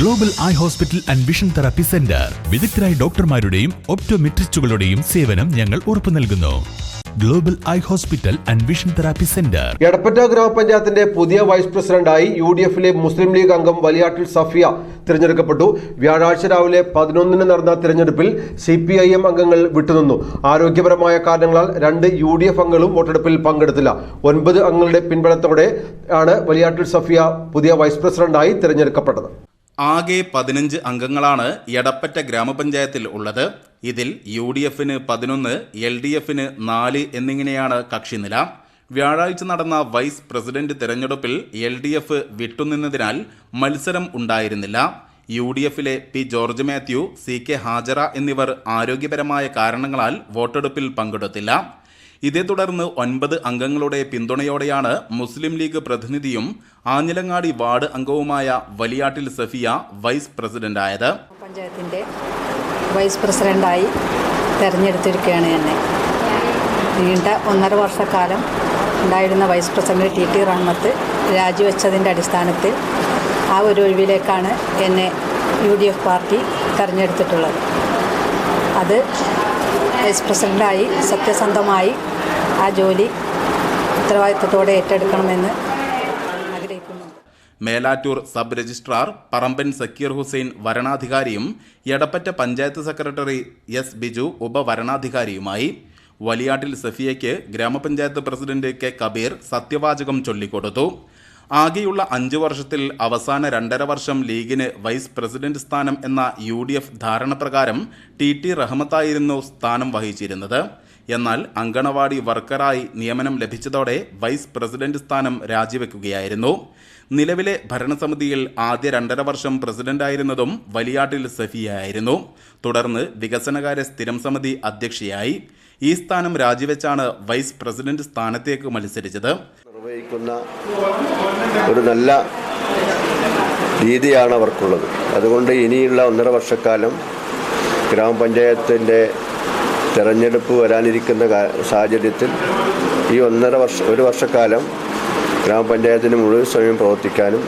Global eye hospital and vision therapy centre വിദഗ്ധരായ ഡോക്ടർമാരുടെയും ഒപ്റ്റോമെട്രിസ്റ്റുകളുടെയും സേവനം ഞങ്ങൾ ഉറപ്പു നൽകുന്നു. Global eye hospital and vision therapy centre Edappatta ഗ്രാമപഞ്ചായത്തിന്റെ പുതിയ വൈസ് പ്രസിഡന്റായി യു ഡി എഫിലെ മുസ്ലിം ലീഗ് അംഗം വലിയാട്ടിൽ സഫിയ തിരഞ്ഞെടുക്കപ്പെട്ടു. വ്യാഴാഴ്ച രാവിലെ പതിനൊന്നിന് നടന്ന തിരഞ്ഞെടുപ്പിൽ സി പി ഐ എം അംഗങ്ങൾ വിട്ടുനിന്നു. ആരോഗ്യപരമായ കാരണങ്ങളാൽ രണ്ട് യു ഡി എഫ് അംഗങ്ങളും വോട്ടെടുപ്പിൽ പങ്കെടുത്തില്ല. ഒൻപത് അംഗങ്ങളുടെ പിൻബലത്തോടെ ആണ് വലിയാട്ടിൽ സഫിയ പുതിയ വൈസ് പ്രസിഡന്റായി തിരഞ്ഞെടുക്കപ്പെട്ടത്. ആകെ പതിനഞ്ച് അംഗങ്ങളാണ് എടപ്പറ്റ ഗ്രാമപഞ്ചായത്തിൽ ഉള്ളത്. ഇതിൽ യു ഡി എഫിന് പതിനൊന്ന് എൽ ഡി എഫിന് നാല് എന്നിങ്ങനെയാണ് കക്ഷിനില വ്യാഴാഴ്ച നടന്ന വൈസ് പ്രസിഡന്റ് തെരഞ്ഞെടുപ്പിൽ എൽ ഡി എഫ് വിട്ടുനിന്നതിനാൽ മത്സരം ഉണ്ടായിരുന്നില്ല. യു ഡി എഫിലെ P George Mathew C K Hajara എന്നിവർ ആരോഗ്യപരമായ കാരണങ്ങളാൽ വോട്ടെടുപ്പിൽ പങ്കെടുത്തില്ല. ഇതേ തുടർന്ന് ഒൻപത് അംഗങ്ങളുടെ പിന്തുണയോടെയാണ് മുസ്ലിം ലീഗ് പ്രതിനിധിയും ആഞ്ഞിലങ്ങാടി വാർഡ് അംഗവുമായ വലിയാട്ടിൽ സഫിയ വൈസ് പ്രസിഡന്റായത്. പഞ്ചായത്തിന്റെ വൈസ് പ്രസിഡന്റായി തെരഞ്ഞെടുത്തിരിക്കുകയാണ് എന്നെ. നീണ്ട ഒന്നര വർഷക്കാലം ഉണ്ടായിരുന്ന vice president T T Rahmath രാജിവെച്ചതിന്റെ അടിസ്ഥാനത്തിൽ ആ ഒരു ഒഴിവിലേക്കാണ് എന്നെ യു ഡി എഫ് പാർട്ടി തിരഞ്ഞെടുത്തിട്ടുള്ളത്. അത് വൈസ് പ്രസിഡന്റായി സത്യസന്ധമായി ആ ജോലി ഉത്തരവാദിത്വത്തോടെ ഏറ്റെടുക്കണമെന്ന് മേലാറ്റൂർ സബ് രജിസ്ട്രാർ പറമ്പൻ സക്കീർ ഹുസൈൻ വരണാധികാരിയും എടപ്പറ്റ പഞ്ചായത്ത് സെക്രട്ടറി എസ് ബിജു ഉപവരണാധികാരിയുമായി. വലിയാട്ടിൽ സഫിയയ്ക്ക് ഗ്രാമപഞ്ചായത്ത് പ്രസിഡന്റ് കെ കബീർ സത്യവാചകം ചൊല്ലിക്കൊടുത്തു. ആകെയുള്ള അഞ്ചു വർഷത്തിൽ അവസാന രണ്ടര വർഷം ലീഗിന് വൈസ് പ്രസിഡന്റ് സ്ഥാനം എന്ന യു ഡി എഫ് ധാരണപ്രകാരം ടി ടി റഹ്മത്തായിരുന്നു സ്ഥാനം വഹിച്ചിരുന്നത്. എന്നാൽ അങ്കണവാടി വർക്കറായി നിയമനം ലഭിച്ചതോടെ വൈസ് പ്രസിഡന്റ് സ്ഥാനം രാജിവെക്കുകയായിരുന്നു. നിലവിലെ ഭരണസമിതിയിൽ ആദ്യ രണ്ടര വർഷം പ്രസിഡന്റായിരുന്നതും വലിയാട്ടിൽ സഫിയായിരുന്നു. തുടർന്ന് വികസനകാര്യ സ്ഥിരം സമിതി അധ്യക്ഷയായി. ഈ സ്ഥാനം രാജിവെച്ചാണ് വൈസ് പ്രസിഡന്റ് സ്ഥാനത്തേക്ക് മത്സരിച്ചത്. നിർവഹിക്കുന്ന ഒരു നല്ല രീതിയാണ് അവർക്കുള്ളത്. അതുകൊണ്ട് ഇനിയുള്ള ഒന്നര വർഷക്കാലം ഗ്രാമപഞ്ചായത്തിന്റെ തെരഞ്ഞെടുപ്പ് വരാനിരിക്കുന്ന സാഹചര്യത്തിൽ ഈ ഒന്നര വർഷ ഒരു വർഷക്കാലം ഗ്രാമപഞ്ചായത്തിന് മുഴുവൻ സമയം പ്രവർത്തിക്കാനും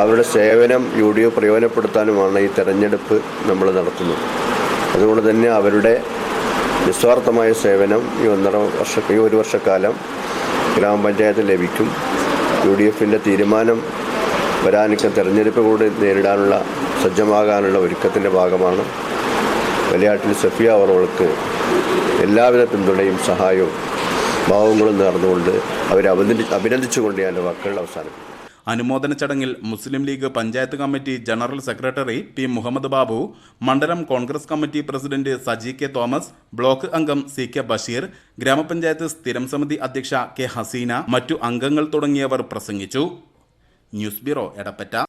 അവരുടെ സേവനം യു ഡി എഫ് പ്രയോജനപ്പെടുത്താനുമാണ് ഈ തെരഞ്ഞെടുപ്പ് നമ്മൾ നടത്തുന്നത്. അതുകൊണ്ട് തന്നെ അവരുടെ നിസ്വാർത്ഥമായ സേവനം ഈ ഒന്നര വർഷ ഈ ഒരു വർഷക്കാലം ഗ്രാമപഞ്ചായത്ത് ലഭിക്കും. യു ഡി എഫിന്റെ തീരുമാനം വരാനിരിക്കുന്ന തെരഞ്ഞെടുപ്പ് കൂടി നേരിടാനുള്ള സജ്ജമാകാനുള്ള ഒരുക്കത്തിന്റെ ഭാഗമാണ്. വലിയാട്ടിൽ സഫിയ അവർക്ക് എല്ലാവിധ പിന്തുണയും സഹായവും ഭാവങ്ങളും നേർന്നുകൊണ്ട് അവരെ അഭിനന്ദി അഭിനന്ദിച്ചുകൊണ്ട് ഞാൻ വാക്കുകൾ അവസാനിപ്പിക്കും അനുമോദന ചടങ്ങിൽ Muslim League panchayat committee general secretary P Muhammad Babu മണ്ഡലം Congress committee president Saji K Thomas block അംഗം സി കെ ബഷീർ ഗ്രാമപഞ്ചായത്ത് സ്ഥിരം സമിതി അധ്യക്ഷ കെ ഹസീന മറ്റു അംഗങ്ങൾ തുടങ്ങിയവർ പ്രസംഗിച്ചു. News bureau Edappatta.